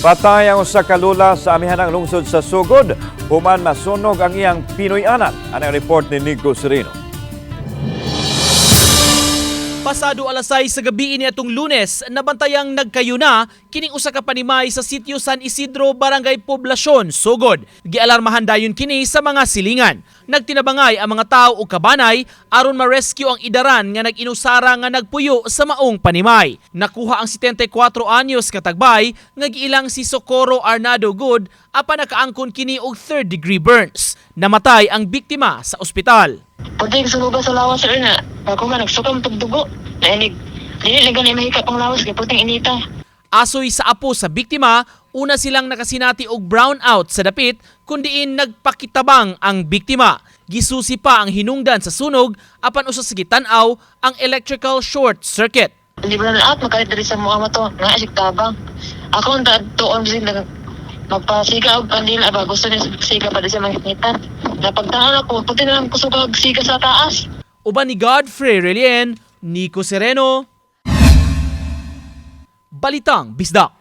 Patay ang usa ka lula sa amihanang lungsod sa Sugod, human masunog ang iyang Pinoy-anan. Ano ang report ni Nico Sereno? Pasado alas 6 sa gabi ini atong lunes, nabantayang nagkayo na kining usa ka panimay sa sitio San Isidro, Barangay Poblasyon, Sugod. Gialarmahan dayon kini sa mga silingan. Nagtinabangay ang mga tao o kabanay aron ma-rescue ang idaran nga nag-inusara nga nagpuyo sa maong panimay. Nakuha ang 74 anyos nga tagbay nga giilang si Socorro Arnado Good apan nakaangkon kini og third degree burns. Namatay ang biktima sa ospital. Puting suluba sa lawas sir na. Ako nga nagsukam pagdugo. Nainig. Dili lang ganay mahikap ang lawas kay puting inita. Asoy sa apo sa biktima, una silang nakasinati og brownout sa dapit kundiin nagpakitabang ang biktima. Gisusi pa ang hinungdan sa sunog apan usa sa gitan-aw ang electrical short circuit. Hindi ba na at makalit diri sa mga to. Nga asik tabang. Ako ang tuon nag magpasiga og kandila ba gusto niya siga pa sa mga ngitan. Napagtaan ako puti na lang kusog og siga sa taas. Uban ni Godfrey Relien, Nico Sereno, Balitang Bisdak.